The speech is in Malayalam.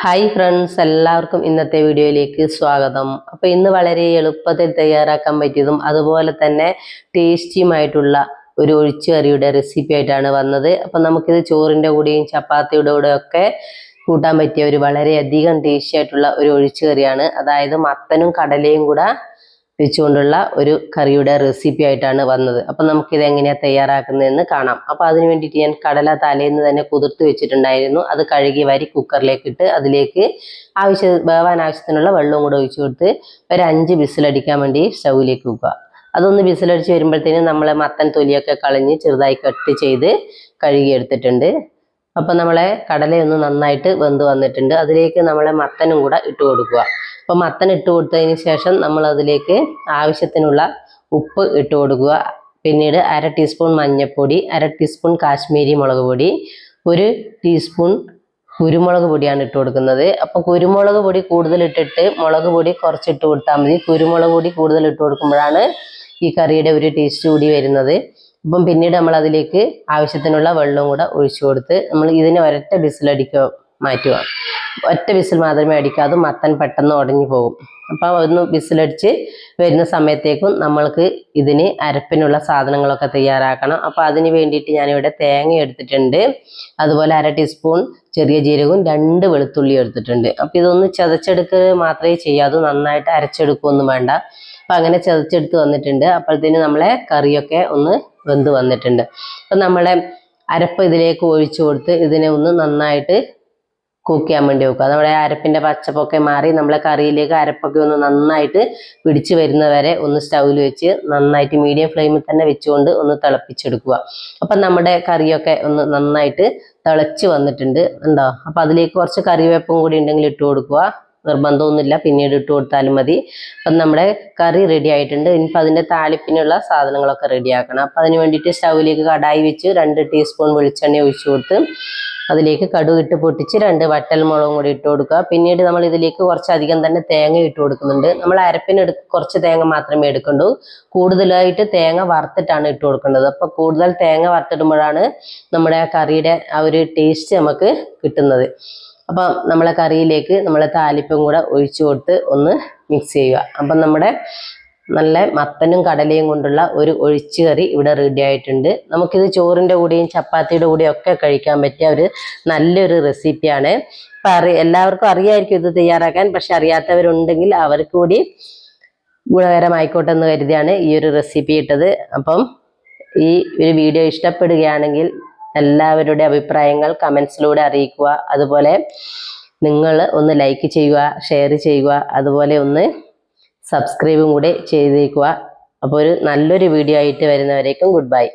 ഹായ് ഫ്രണ്ട്സ് എല്ലാവർക്കും ഇന്നത്തെ വീഡിയോയിലേക്ക് സ്വാഗതം. അപ്പോൾ ഇന്ന് വളരെ എളുപ്പത്തിൽ തയ്യാറാക്കാൻ പറ്റിയതും അതുപോലെ തന്നെ ടേസ്റ്റിയുമായിട്ടുള്ള ഒരു ഒഴിച്ചുകറിയുടെ റെസിപ്പി ആയിട്ടാണ് വന്നത്. അപ്പം നമുക്കിത് ചോറിന്റെ കൂടെയും ചപ്പാത്തിയുടെ കൂടെയും ഒക്കെ കൂട്ടാൻ പറ്റിയ ഒരു വളരെയധികം ടേസ്റ്റി ആയിട്ടുള്ള ഒരു ഒഴിച്ചുകറിയാണ്. അതായത് മത്തനും കടലയും കൂടെ വെച്ചുകൊണ്ടുള്ള ഒരു കറിയുടെ റെസിപ്പി ആയിട്ടാണ് വന്നത്. അപ്പം നമുക്കിത് എങ്ങനെയാണ് തയ്യാറാക്കുന്നതെന്ന് കാണാം. അപ്പോൾ അതിന് വേണ്ടിയിട്ട് ഞാൻ കടല തലേന്ന് തന്നെ കുതിർത്ത് വെച്ചിട്ടുണ്ടായിരുന്നു. അത് കഴുകി വരി കുക്കറിലേക്ക് ഇട്ട് അതിലേക്ക് ആവശ്യ വേവാൻ ആവശ്യത്തിനുള്ള വെള്ളവും കൂടെ ഒഴിച്ചു കൊടുത്ത് ഒരു അഞ്ച് ബിസിലടിക്കാൻ വേണ്ടി സ്റ്റൗവിലേക്ക് വെക്കുക. അതൊന്ന് ബിസിലടിച്ച് വരുമ്പോഴത്തേനും നമ്മൾ മത്തൻ തൊലിയൊക്കെ കളഞ്ഞ് ചെറുതായി കട്ട് ചെയ്ത് കഴുകി എടുത്തിട്ടുണ്ട് അപ്പം നമ്മളെ കടലയൊന്ന് നന്നായിട്ട് വെന്ത് വന്നിട്ടുണ്ട്. അതിലേക്ക് നമ്മളെ മത്തനും കൂടെ ഇട്ട് കൊടുക്കുക. അപ്പം മത്തൻ ഇട്ട് കൊടുത്തതിന് ശേഷം നമ്മൾ അതിലേക്ക് ആവശ്യത്തിനുള്ള ഉപ്പ് ഇട്ട് കൊടുക്കുക. പിന്നീട് അര ടീസ്പൂൺ മഞ്ഞൾപ്പൊടി അര ടീസ്പൂൺ കാശ്മീരി മുളക് പൊടി ഒരു ടീസ്പൂൺ കുരുമുളക് പൊടിയാണ് ഇട്ട് കൊടുക്കുന്നത്. അപ്പോൾ കുരുമുളക് പൊടി കൂടുതൽ ഇട്ടിട്ട് മുളക് പൊടി കുറച്ച് ഇട്ട് കൊടുത്താൽ മതി. കുരുമുളക് പൊടി കൂടുതൽ ഇട്ട് കൊടുക്കുമ്പോഴാണ് ഈ കറിയുടെ ഒരു ടേസ്റ്റ് കൂടി വരുന്നത്. അപ്പം പിന്നീട് നമ്മൾ അതിലേക്ക് ആവശ്യത്തിനുള്ള വെള്ളവും കൂടെ ഒഴിച്ചു കൊടുത്ത് നമ്മൾ ഇതിനെ ഒരൊറ്റ ബിസിലടിക്കുക മാറ്റുക. ഒറ്റ വിസിൽ മാത്രമേ അടിക്കാതെ മത്തൻ പെട്ടെന്ന് ഉടഞ്ഞു പോകും. അപ്പോൾ ഒന്ന് വിസിലടിച്ച് വരുന്ന സമയത്തേക്കും നമ്മൾക്ക് ഇതിന് അരപ്പിനുള്ള സാധനങ്ങളൊക്കെ തയ്യാറാക്കണം. അപ്പോൾ അതിന് വേണ്ടിയിട്ട് ഞാനിവിടെ തേങ്ങ എടുത്തിട്ടുണ്ട്. അതുപോലെ അര ടീസ്പൂൺ ചെറിയ ജീരകവും രണ്ട് വെളുത്തുള്ളി എടുത്തിട്ടുണ്ട്. അപ്പോൾ ഇതൊന്ന് ചതച്ചെടുക്കുക മാത്രമേ ചെയ്യാവൂ നന്നായിട്ട് അരച്ചെടുക്കുകയൊന്നും വേണ്ട. അപ്പം അങ്ങനെ ചതച്ചെടുത്ത് വന്നിട്ടുണ്ട്. അപ്പോഴത്തേന് നമ്മളെ കറിയൊക്കെ ഒന്ന് വെന്ത് വന്നിട്ടുണ്ട്. അപ്പം നമ്മളെ അരപ്പ് ഇതിലേക്ക് ഒഴിച്ചു കൊടുത്ത് ഇതിനെ ഒന്ന് നന്നായിട്ട് കുക്ക് ചെയ്യാൻ വേണ്ടി വെക്കുക നമ്മുടെ അരപ്പിന്റെ പച്ചപ്പൊക്കെ മാറി നമ്മളെ കറിയിലേക്ക് അരപ്പൊക്കെ ഒന്ന് നന്നായിട്ട് പിടിച്ചു വരുന്നവരെ ഒന്ന് സ്റ്റൗവിൽ വെച്ച് നന്നായിട്ട് മീഡിയം ഫ്ലെയിമിൽ തന്നെ വെച്ചുകൊണ്ട് ഒന്ന് തിളപ്പിച്ചെടുക്കുക. അപ്പം നമ്മുടെ കറിയൊക്കെ ഒന്ന് നന്നായിട്ട് തിളച്ച് വന്നിട്ടുണ്ട്. എന്താ? അപ്പം അതിലേക്ക് കുറച്ച് കറിവേപ്പും കൂടി ഉണ്ടെങ്കിൽ ഇട്ട് കൊടുക്കുക. നിർബന്ധമൊന്നുമില്ല. പിന്നീട് ഇട്ട് കൊടുത്താലും മതി. അപ്പം നമ്മുടെ കറി റെഡി ആയിട്ടുണ്ട്. ഇനിയിപ്പോൾ അതിന്റെ താളിപ്പിനുള്ള സാധനങ്ങളൊക്കെ റെഡിയാക്കണം അപ്പം അതിന് വേണ്ടിയിട്ട് സ്റ്റൗവിലേക്ക് കടായി വെച്ച് രണ്ട് ടീസ്പൂൺ വെളിച്ചെണ്ണ ഒഴിച്ചു കൊടുത്ത് അതിലേക്ക് കടുക് ഇട്ട് പൊട്ടിച്ച് രണ്ട് വട്ടൽ മുളകും കൂടി ഇട്ട് കൊടുക്കുക. പിന്നീട് നമ്മൾ ഇതിലേക്ക് കുറച്ചധികം തന്നെ തേങ്ങ ഇട്ട് കൊടുക്കുന്നുണ്ട്. നമ്മൾ അരപ്പിന് കുറച്ച് തേങ്ങ മാത്രമേ എടുക്കണ്ടൂ കൂടുതലായിട്ട് തേങ്ങ വറുത്തിട്ടാണ് ഇട്ട് കൊടുക്കേണ്ടത്. അപ്പോൾ കൂടുതൽ തേങ്ങ വറുത്തിടുമ്പോഴാണ് നമ്മുടെ ആ കറിയുടെ ആ ഒരു ടേസ്റ്റ് നമുക്ക് കിട്ടുന്നത്. അപ്പം നമ്മളെ കറിയിലേക്ക് നമ്മളെ താലിപ്പും കൂടെ ഒഴിച്ചു കൊടുത്ത് ഒന്ന് മിക്സ് ചെയ്യുക. അപ്പം നമ്മുടെ നല്ല മത്തനും കടലയും കൊണ്ടുള്ള ഒരു ഒഴിച്ചു കറി ഇവിടെ റെഡി ആയിട്ടുണ്ട്. നമുക്കിത് ചോറിന്റെ കൂടെയും ചപ്പാത്തിയുടെ കൂടെയും ഒക്കെ കഴിക്കാൻ പറ്റിയ ഒരു നല്ലൊരു റെസിപ്പിയാണ് അപ്പം അറി എല്ലാവർക്കും അറിയായിരിക്കും ഇത് തയ്യാറാക്കാൻ പക്ഷെ അറിയാത്തവരുണ്ടെങ്കിൽ അവർക്ക് കൂടി ഗുണകരമായിക്കോട്ടെ എന്ന് കരുതിയാണ് ഈ ഒരു റെസിപ്പി ഇട്ടത്. അപ്പം ഈ ഒരു വീഡിയോ ഇഷ്ടപ്പെടുകയാണെങ്കിൽ എല്ലാവരുടെ അഭിപ്രായങ്ങൾ കമൻസിലൂടെ അറിയിക്കുക. അതുപോലെ നിങ്ങൾ ഒന്ന് ലൈക്ക് ചെയ്യുക ഷെയർ ചെയ്യുക അതുപോലെ ഒന്ന് സബ്സ്ക്രൈബും കൂടെ ചെയ്തേക്കുക. അപ്പോൾ ഒരു നല്ലൊരു വീഡിയോ ആയിട്ട് വരുന്നവരേക്കും ഗുഡ് ബൈ